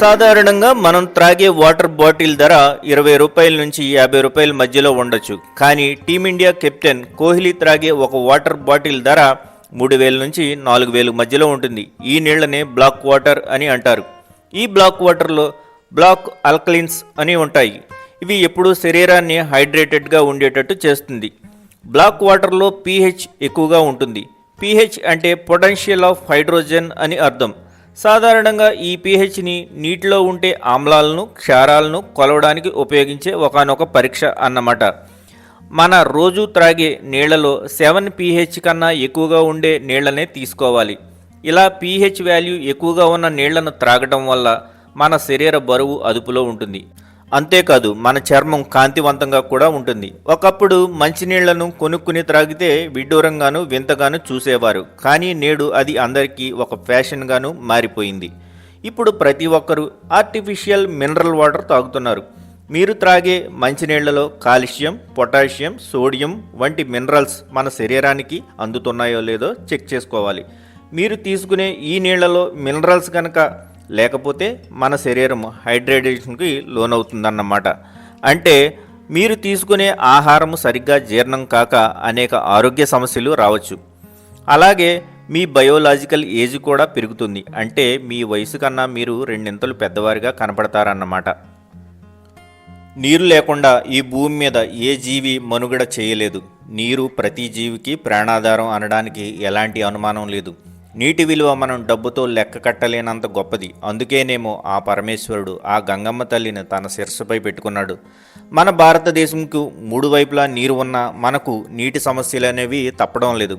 సాధారణంగా మనం త్రాగే water bottle ధర ఇరవై రూపాయల నుంచి యాభై రూపాయల మధ్యలో ఉండొచ్చు. కానీ టీమిండియా కెప్టెన్ కోహ్లీ త్రాగే ఒక వాటర్ బాటిల్ ధర మూడు వేల నుంచి నాలుగు వేల మధ్యలో ఉంటుంది. ఈ నీళ్ళనే బ్లాక్ వాటర్ అని అంటారు. ఈ బ్లాక్ వాటర్లో బ్లాక్ ఆల్కలిన్స్ అని ఉంటాయి. ఇవి ఎప్పుడూ శరీరాన్ని హైడ్రేటెడ్గా ఉండేటట్టు చేస్తుంది. బ్లాక్ వాటర్లో పీహెచ్ ఎక్కువగా ఉంటుంది. పీహెచ్ అంటే పొటెన్షియల్ ఆఫ్ హైడ్రోజన్ అని అర్థం. సాధారణంగా ఈ పీహెచ్ని నీటిలో ఉండే ఆమ్లాలను క్షారాలను కొలవడానికి ఉపయోగించే ఒకానొక పరీక్ష అన్నమాట. మన రోజు త్రాగే నీళ్ళలో సెవెన్ పీహెచ్ కన్నా ఎక్కువగా ఉండే నీళ్ళనే తీసుకోవాలి. ఇలా పీహెచ్ వాల్యూ ఎక్కువగా ఉన్న నీళ్ళను త్రాగటం వల్ల మన శరీర బరువు అదుపులో ఉంటుంది. అంతేకాదు మన చర్మం కాంతివంతంగా కూడా ఉంటుంది. ఒకప్పుడు మంచినీళ్ళను కొనుక్కుని త్రాగితే విడ్డూరంగాను వింతగాను చూసేవారు. కానీ నేడు అది అందరికీ ఒక ఫ్యాషన్గాను మారిపోయింది. ఇప్పుడు ప్రతి ఒక్కరూ ఆర్టిఫిషియల్ మినరల్ వాటర్ తాగుతున్నారు. మీరు త్రాగే మంచినీళ్ళలో కాల్షియం పొటాషియం సోడియం వంటి మినరల్స్ మన శరీరానికి అందుతున్నాయో లేదో చెక్ చేసుకోవాలి. మీరు తీసుకునే ఈ నీళ్ళలో మినరల్స్ కనుక లేకపోతే మన శరీరం హైడ్రేటేషన్కి లోనవుతుందన్నమాట. అంటే మీరు తీసుకునే ఆహారం సరిగ్గా జీర్ణం కాక అనేక ఆరోగ్య సమస్యలు రావచ్చు. అలాగే మీ బయోలాజికల్ ఏజ్ కూడా పెరుగుతుంది. అంటే మీ వయసు కన్నా మీరు రెండింతలు పెద్దవారిగా కనపడతారన్నమాట. నీరు లేకుండా ఈ భూమి మీద ఏ జీవి మనుగడ చేయలేదు. నీరు ప్రతి జీవికి ప్రాణాధారం అనడానికి ఎలాంటి అనుమానం లేదు. నీటి విలువ మనం డబ్బుతో లెక్క కట్టలేనంత గొప్పది. అందుకేనేమో ఆ పరమేశ్వరుడు ఆ గంగమ్మ తల్లిని తన శిరస్సుపై పెట్టుకున్నాడు. మన భారతదేశంకు మూడు వైపులా నీరు ఉన్న మనకు నీటి సమస్యలు అనేవి తప్పడం లేదు.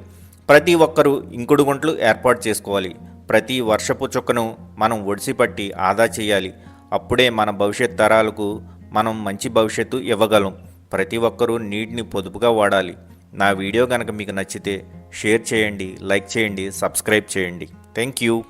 ప్రతి ఒక్కరూ ఇంకుడు గుంటలు ఏర్పాటు చేసుకోవాలి. ప్రతి వర్షపు చుక్కను మనం ఒడిసిపట్టి ఆదా చేయాలి. అప్పుడే మన భవిష్యత్ తరాలకు మనం మంచి భవిష్యత్తు ఇవ్వగలం. ప్రతి ఒక్కరూ నీటిని పొదుపుగా వాడాలి. నా వీడియో కనుక మీకు నచ్చితే షేర్ చేయండి లైక్ చేయండి సబ్స్క్రైబ్ చేయండి. Thank you